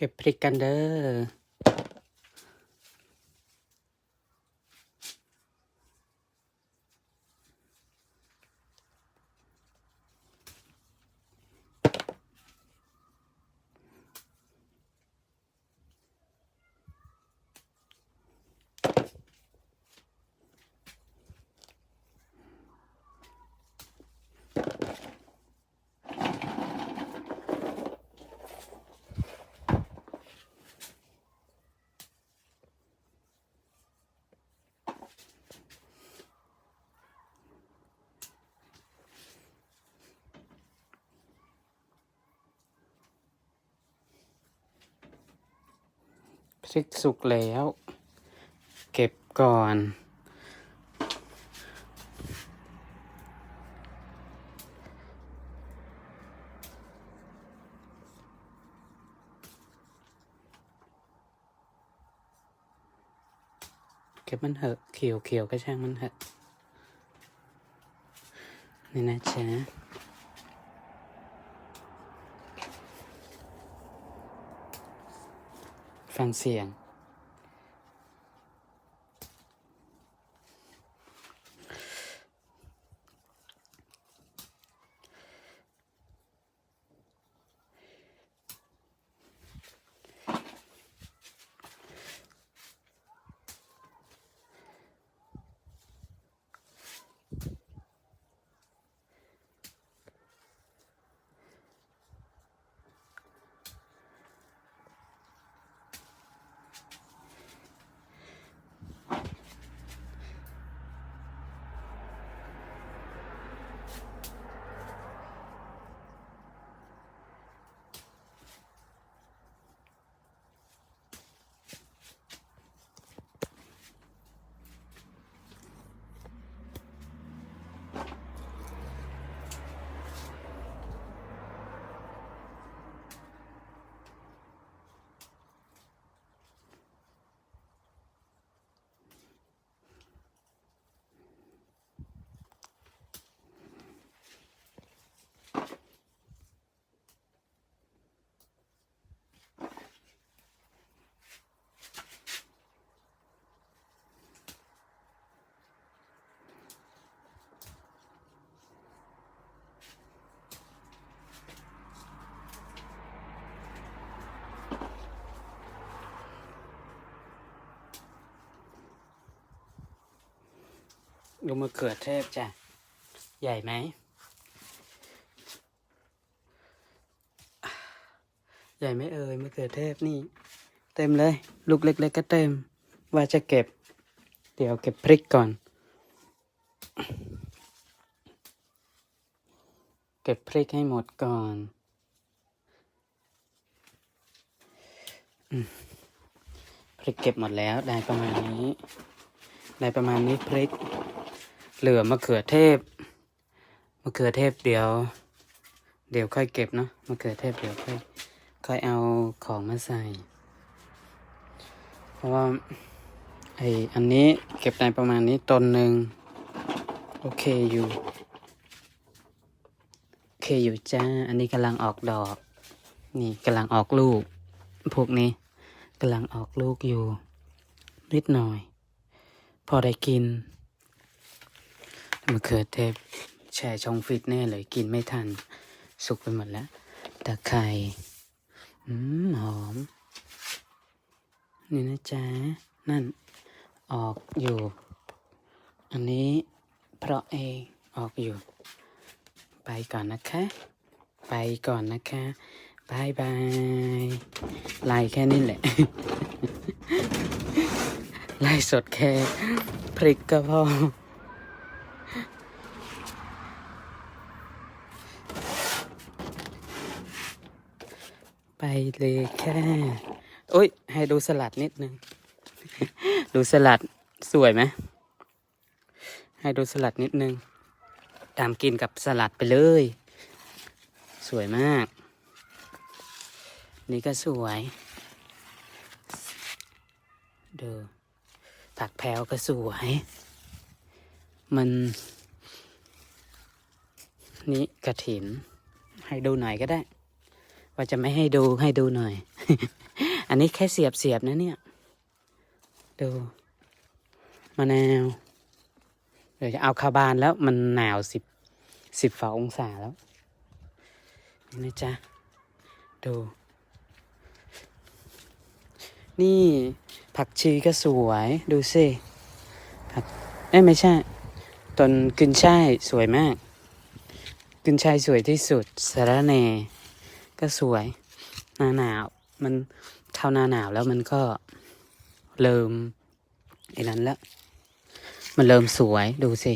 ก็บพริกกันเด้อ พริกสุกแล้ว เก็บก่อน เก็บมันเถอะเขียวเขียวก็ช่างมันเถอะนี่นะจ๊ะ ฟังเสียง ดูมะเขือเทศจ้ะ ใหญ่ไหม ใหญ่ไหมเอ่ยมะเขือเทศนี่ เต็มเลย ลูกเล็กๆก็เต็ม ว่าจะเก็บ เดี๋ยวเก็บพริกก่อน เก็บพริกให้หมดก่อนอพริกเก็บหมดแล้วได้ประมาณนี้ ได้ประมาณนี้พริก เหลือมะเขือเทศมะเขือเทศเดี๋ยว เดี๋ยวค่อยเก็บเนาะมะเขือเทศเดี๋ยวค่อยค่อยเอาของมาใส่ เพราะว่าไออันนี้เก็บได้ประมาณนี้ต้นหนึ่งโอเคอยู่โอเคอยู่จ้า อันนี้กำลังออกดอก นี่กำลังออกลูก พวกนี้กำลังออกลูกอยู่ นิดหน่อย พอได้กิน มะเขือเทศแช่ช่องฟิตแน่เลยกินไม่ทัน สุกไปหมดแล้วตะไคร้อืมหอม นี่นะจ๊ะ นั่น ออกอยู่ อันนี้เพราะเองออกอยู่ ไปก่อนนะคะ ไปก่อนนะคะบายบายไล่แค่นี้แหละ ไล่สดแค่พริกก็พอ ไปเลยแค่โอ้ย ให้ดูสลัดนิดนึง ดูสลัดสวยไหม ให้ดูสลัดนิดนึง ตามกินกับสลัดไปเลย สวยมาก นี่ก็สวย ดูผักแพวก็สวย มัน นี่กระถิน ให้ดูหน่อยก็ได้ ว่าจะไม่ให้ดูให้ดูหน่อย อันนี้แค่เสียบเสียบนะเนี่ย ดูมะนาวเดี๋ยวจะเอาเข้าบานแล้วมันหนาวสิบสิบฝ่าองศาแล้วนี่นะจ๊ะ ดู นี่ผักชีก็สวย ดูสิผักเอ้ไม่ใช่ต้นกึนช่ายสวยมากกึนช่ายสวยที่สุดสาระแหน่ ก็สวย หน้าหนาว มันเข้าหน้าหนาวแล้วมันก็เริ่มไอ้นั้นล้วมันเริ่มสวยดูสิ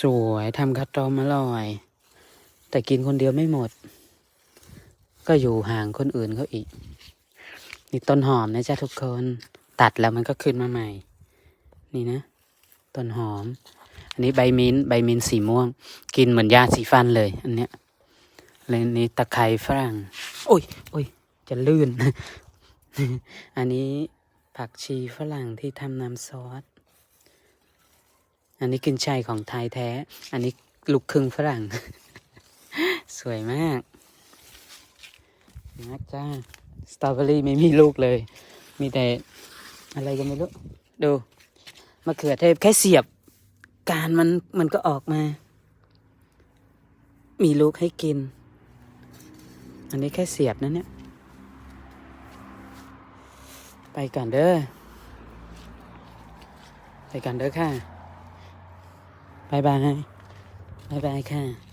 สวยทำข้าวต้มอร่อย แต่กินคนเดียวไม่หมด ก็อยู่ห่างคนอื่นเขาอีก นี่ต้นหอมนะจ๊ะทุกคน ตัดแล้วมันก็ขึ้นมาใหม่ นี่นะ ต้นหอม อันนี้ใบมิ้นท์ใบมิ้นท์สีม่วง กินเหมือนยาสีฟันเลย อันเนี้ย เลยอันนี้ตะไคร้ฝรั่งโอ้ยโอ้ยจะลื่น อันนี้ผักชีฝรั่งที่ทำน้ำซอส อันนี้กินชัยของไทยแท้ อันนี้ลูกครึ่งฝรั่ง สวยมากนะจ้า สตรอเบอรี่ไม่มีลูกเลย มีแต่อะไรก็ไม่รู้ ดูมะเขือเทศแค่เสียบ การมันมันก็ออกมา มีลูกให้กิน อันนี้แค่เสียบนะเนี่ย ไปก่อนเด้อ ไปก่อนเด้อค่ะบายบายบายบายค่ะ